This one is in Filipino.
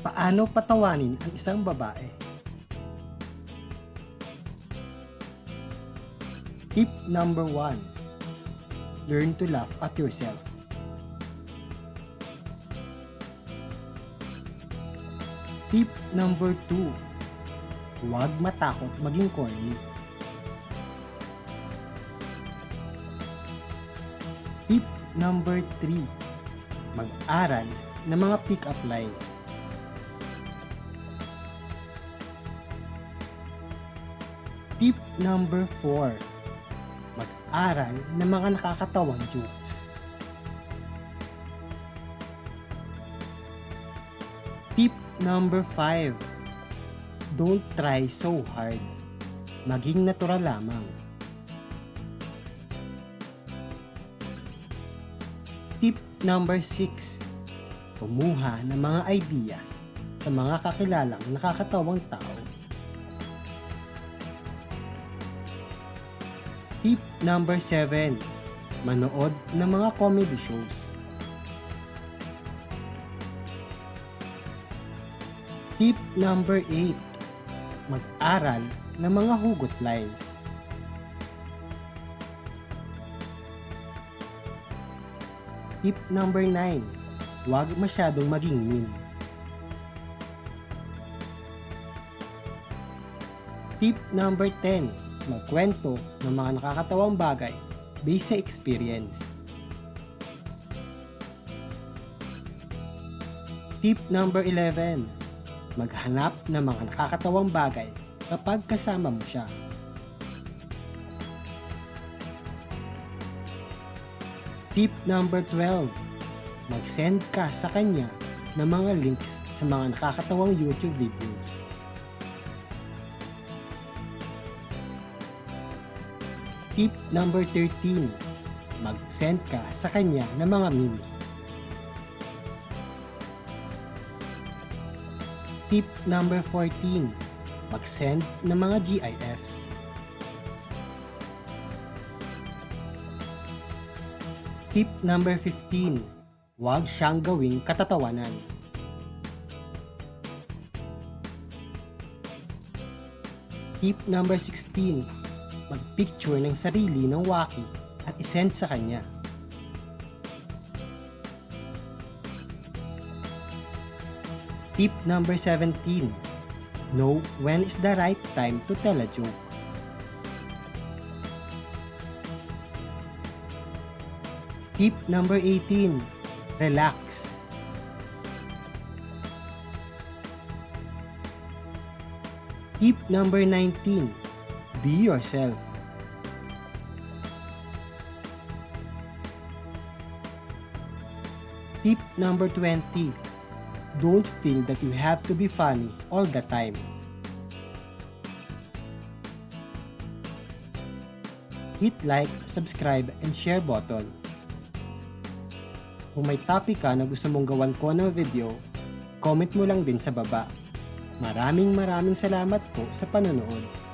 Paano patawanin ang isang babae? Tip number 1. Learn to laugh at yourself. Tip number 2. Huwag matakot maging corny. Tip number 3. Mag-aral ng mga pick-up lines. Tip number 4. Mag-aral ng mga nakakatawang jokes. Tip number 5. Don't try so hard. Maging natural lamang. Tip number 6. Kumuha ng mga ideas sa mga kakilalang nakakatawang tao. Tip number 7. Manood ng mga comedy shows. Tip number 8. Mag-aral ng mga hugot lines. Tip number 9. Huwag masyadong maging mean. Tip number 10. Magkwento ng mga nakakatawang bagay based sa experience. Tip number 11. Maghanap ng mga nakakatawang bagay kapag kasama mo siya. Tip number 12. Mag-send ka sa kanya ng mga links sa mga nakakatawang YouTube videos. Tip number 13. Mag-send ka sa kanya ng mga memes. Tip number 14. Mag-send ng mga GIFs. Tip number 15. Huwag siyang gawing katatawanan. Tip number 16. Mag-picture ng sarili ng waki at isend sa kanya. Tip number 17. Know when is the right time to tell a joke. Tip number 18. Relax. Tip number 19. Be yourself. Tip number 20. Don't feel that you have to be funny all the time. Hit like, subscribe, and share button. Kung may topic ka na gusto mong gawan ko ng video, comment mo lang din sa baba. Maraming maraming salamat po sa panonood.